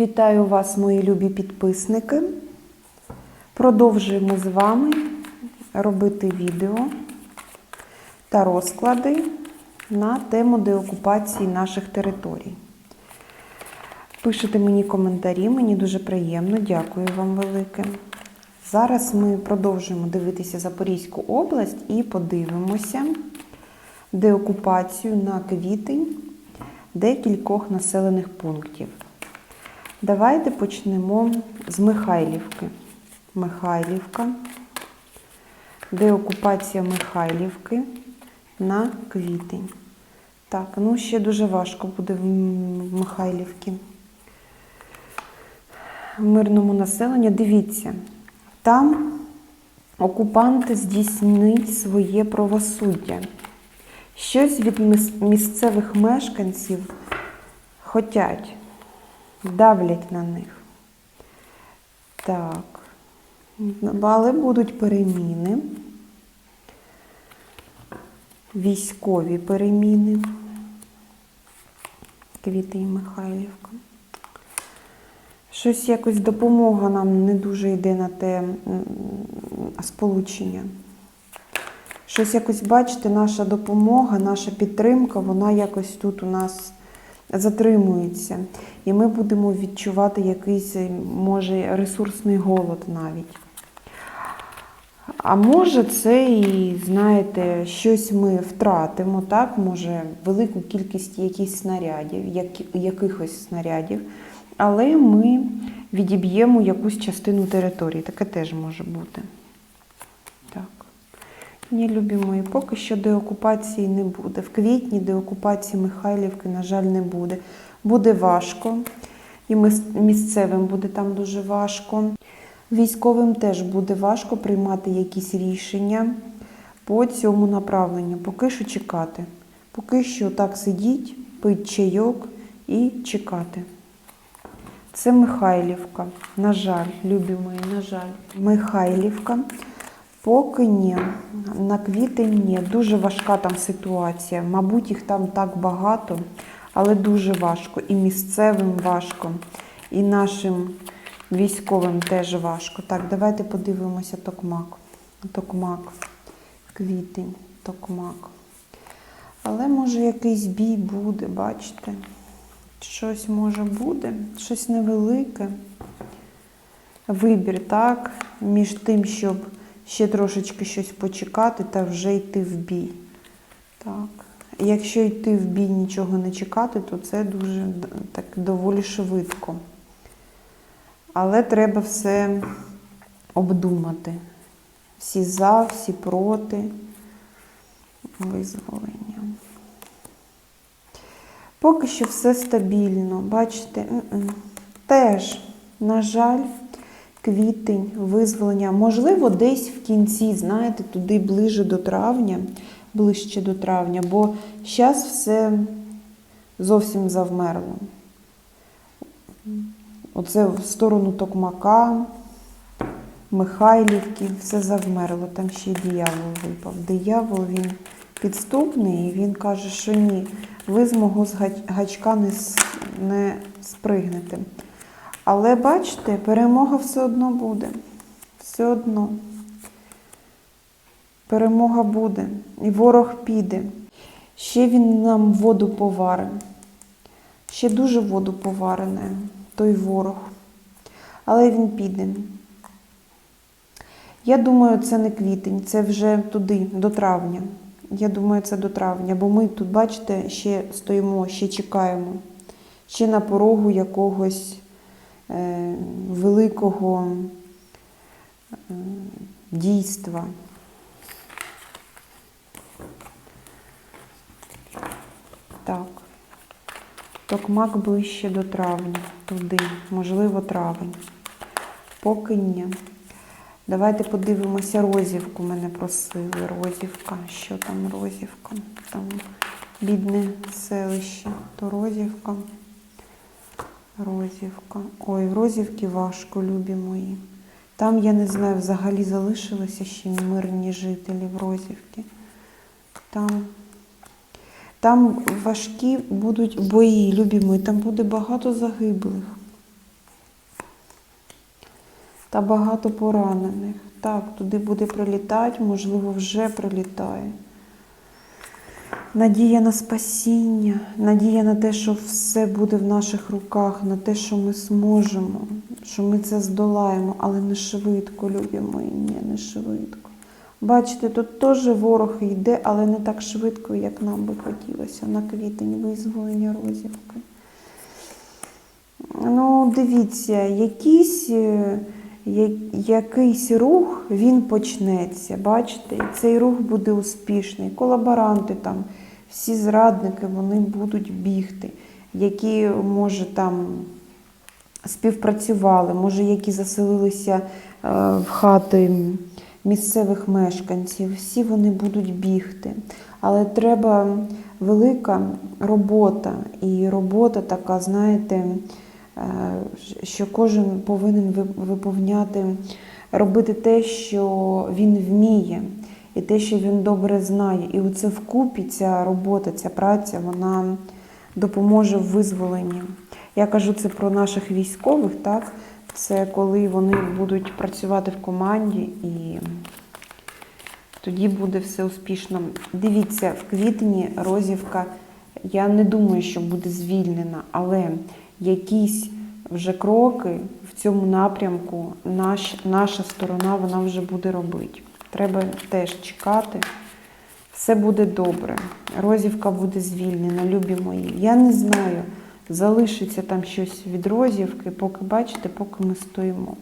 Вітаю вас, мої любі підписники. Продовжуємо з вами робити відео та розклади на тему деокупації наших територій. Пишете мені коментарі, мені дуже приємно, дякую вам велике. Зараз ми продовжуємо дивитися Запорізьку область і подивимося деокупацію на квітень декількох населених пунктів. Давайте почнемо з Михайлівки. Михайлівка. Деокупація Михайлівки на квітень. Так, ну ще дуже важко буде в Михайлівці. Мирному населенню. Дивіться, там окупанти здійснить своє правосуддя. Щось від місцевих мешканців хотять, давлять на них. Так. Але будуть переміни. Військові переміни. Квітень Михайлівка. Щось якось допомога нам не дуже йде на те сполучення. Щось якось, бачите, наша допомога, наша підтримка, вона якось тут у нас затримується. І ми будемо відчувати якийсь, е, може, ресурсний голод навіть. А може, це і, знаєте, щось ми втратимо, так? Може, велику кількість якихось снарядів, як- якихось снарядів, але ми відіб'ємо якусь частину території. Таке теж може бути. Ні, любі мої, поки що деокупації не буде. В квітні деокупації Михайлівки, на жаль, не буде. Буде важко. І місцевим буде там дуже важко. Військовим теж буде важко приймати якісь рішення по цьому направленню. Поки що чекати. Поки що так сидіть, пить чайок і чекати. Це Михайлівка. На жаль, любі мої, на жаль. Михайлівка. Поки ні. На квітень ні. Дуже важка там ситуація. Мабуть, їх там так багато, але дуже важко. І місцевим важко, і нашим військовим теж важко. Так, давайте подивимося токмак. Токмак. Квітень, токмак. Але може якийсь бій буде, бачите? Щось може буде, щось невелике. Вибір, так, між тим, щоб ще трошечки щось почекати та вже йти в бій. Так. Якщо йти в бій, нічого не чекати, то це дуже так доволі швидко. Але треба все обдумати. Всі за, всі проти визволення. Поки що все стабільно, бачите, теж, на жаль, квітень, визволення. Можливо, десь в кінці, знаєте, туди ближе до травня, ближче до травня, бо зараз все зовсім завмерло. Оце в сторону Токмака, Михайлівки, все завмерло. Там ще диявол випав. Диявол він підступний, і він каже, що ні, ви з мого гачка не спригнете. Але бачите, перемога все одно буде. Все одно. Перемога буде. І ворог піде. Ще він нам воду поварить. Ще дуже воду поварене, той ворог. Але він піде. Я думаю, це не квітень, це вже туди, до травня. Я думаю, це до травня, бо ми тут, бачите, ще стоїмо, ще чекаємо, ще на порогу якогось великого е, дійства. Так. Токмак ближче до травня, туди, можливо, травень. Поки ні. Давайте подивимося розівку. Мене просили. Розівка. Що там розівка? Там бідне селище. То розівка. Розівка. Ой, в розівки важко, любі мої. Там, я не знаю, взагалі залишилися ще мирні жителі в розівки. Там Там важкі будуть бої, любі мої, там буде багато загиблих. Та багато поранених. Так, туди буде прилітати, можливо, вже прилітає. Надія на спасіння, надія на те, що все буде в наших руках, на те, що ми зможемо, що ми це здолаємо, але не швидко, любі мої, не швидко. Бачите, тут теж ворог йде, але не так швидко, як нам би хотілося на квітень визволення розівки. Ну, дивіться, якийсь, е, якийсь рух він почнеться. Бачите, цей рух буде успішний. Колаборанти там, всі зрадники, вони будуть бігти, які, може, там співпрацювали, може, які заселилися е, в хати місцевих мешканців, всі вони будуть бігти. Але треба велика робота. І робота така, знаєте, е, що кожен повинен виповняти, робити те, що він вміє, і те, що він добре знає. І оце вкупі ця робота, ця праця, вона допоможе в визволенні. Я кажу це про наших військових, так? Це коли вони будуть працювати в команді і тоді буде все успішно. Дивіться, в квітні розівка, я не думаю, що буде звільнена, але якісь вже кроки в цьому напрямку наш, наша сторона вона вже буде робити. Треба теж чекати. Все буде добре. Розівка буде звільнена, любі мої. Я не знаю, залишиться там щось від розівки, поки бачите, поки ми стоїмо.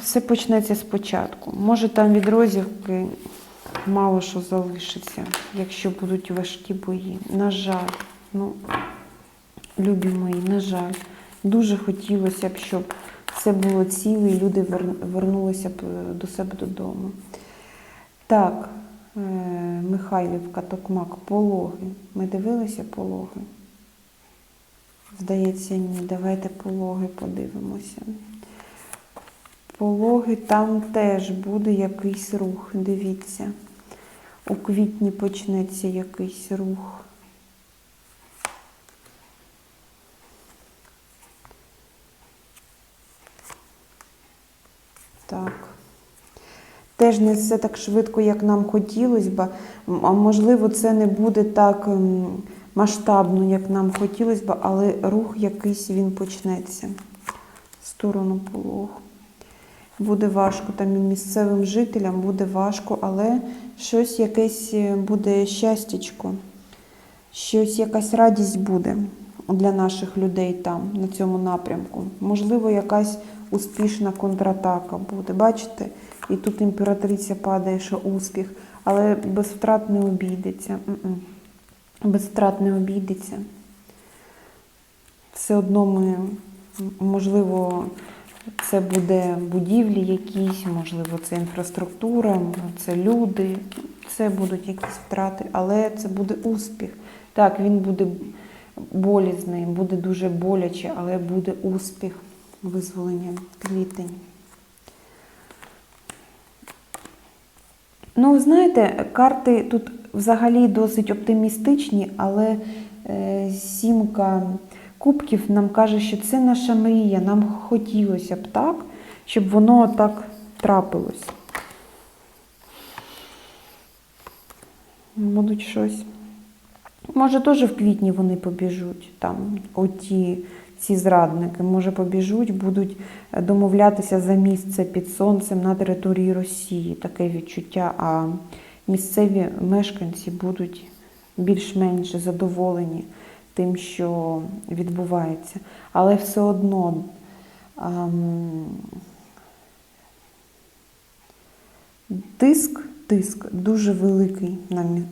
Все почнеться спочатку. Може там від розівки мало що залишиться, якщо будуть важкі бої. На жаль, ну, любі мої, на жаль, дуже хотілося б, щоб все було ціле і люди вернулися е, до себе додому. Так, е, Михайлівка, Токмак, пологи. Ми дивилися пологи? Здається, ні. Давайте пологи подивимося. Пологи там теж буде якийсь рух. Дивіться. У квітні почнеться якийсь рух. Так. Теж не все так швидко, як нам хотілося б, а можливо, це не буде так ем, масштабно, як нам хотілося б, але рух якийсь він почнеться в сторону пологу. Буде важко там і місцевим жителям, буде важко, але щось якесь е, буде щастячко, щось якась радість буде для наших людей там, на цьому напрямку. Можливо, якась успішна контратака буде. Бачите? І тут імператриця падає, що успіх, але без втрат не обійдеться. Без втрат не обійдеться. Все одно ми, можливо, це буде будівлі якісь, можливо, це інфраструктура, це люди, це будуть якісь втрати, але це буде успіх. Так, він буде болізний, буде дуже боляче, але буде успіх визволення квітень. Ну, знаєте, карти тут взагалі досить оптимістичні, але е, сімка кубків нам каже, що це наша мрія. Нам хотілося б так, щоб воно так трапилось. Будуть щось. Може, теж в квітні вони побіжуть, там, оті ці зрадники, може, побіжуть, будуть домовлятися за місце під сонцем на території Росії, таке відчуття. А місцеві мешканці будуть більш-менш задоволені тим, що відбувається. Але все одно ем, тиск, тиск дуже великий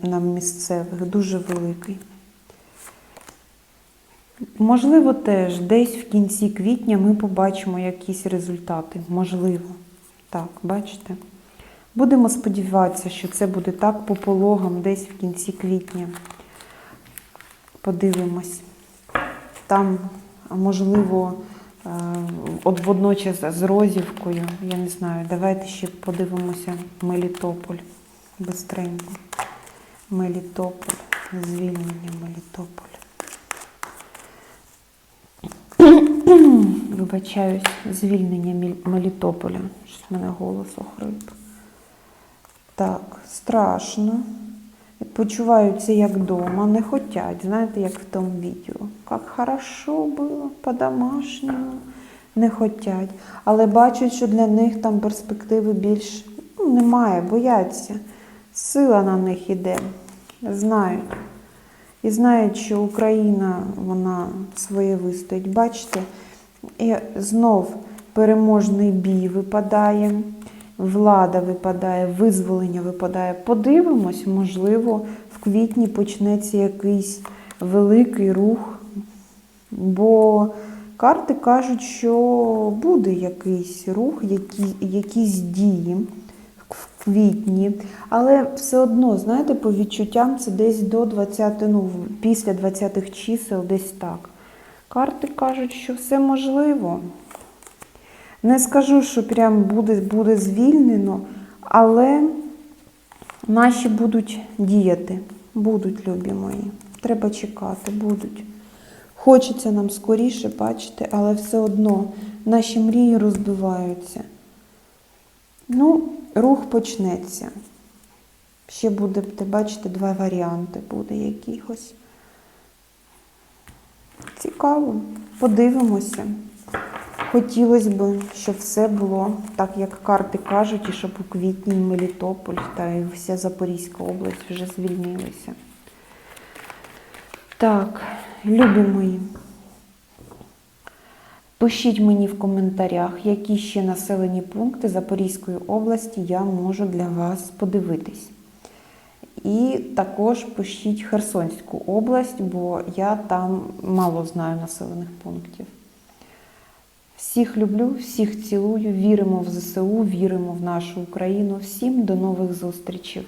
на місцевих, дуже великий. Можливо, теж десь в кінці квітня ми побачимо якісь результати. Можливо. Так, бачите? Будемо сподіватися, що це буде так по пологам десь в кінці квітня. Подивимось. Там, можливо, е, от водночас з Розівкою, я не знаю, давайте ще подивимося Мелітополь бистренько. Мелітополь, звільнення Мелітополя. Вибачаюсь, звільнення Мелітополя. Щось в мене голос охрип. Так, страшно. Почуваються як вдома, не хотять, знаєте, як в тому відео. Як хорошо було, по-домашньому. Не хотять. Але бачать, що для них там перспективи більш ну, немає, бояться. Сила на них іде. Знають. І знають, що Україна вона своє вистоїть. Бачите, і знов переможний бій випадає, влада випадає, визволення випадає. Подивимось, можливо, в квітні почнеться якийсь великий рух, бо карти кажуть, що буде якийсь рух, які, якісь дії квітні. Але все одно, знаєте, по відчуттям це десь до 20, ну, після 20-х чисел, десь так. Карти кажуть, що все можливо. Не скажу, що прям буде, буде звільнено, але наші будуть діяти. Будуть, любі мої. Треба чекати, будуть. Хочеться нам скоріше бачити, але все одно наші мрії розбиваються. Ну, рух почнеться. Ще буде, ти бачите, два варіанти буде якихось. Цікаво. Подивимося. Хотілося б, щоб все було так, як карти кажуть, і щоб у квітні Мелітополь та і вся Запорізька область вже звільнилися. Так, любі мої. Пишіть мені в коментарях, які ще населені пункти Запорізької області я можу для вас подивитись. І також пишіть Херсонську область, бо я там мало знаю населених пунктів. Всіх люблю, всіх цілую, віримо в ЗСУ, віримо в нашу Україну. Всім до нових зустрічей!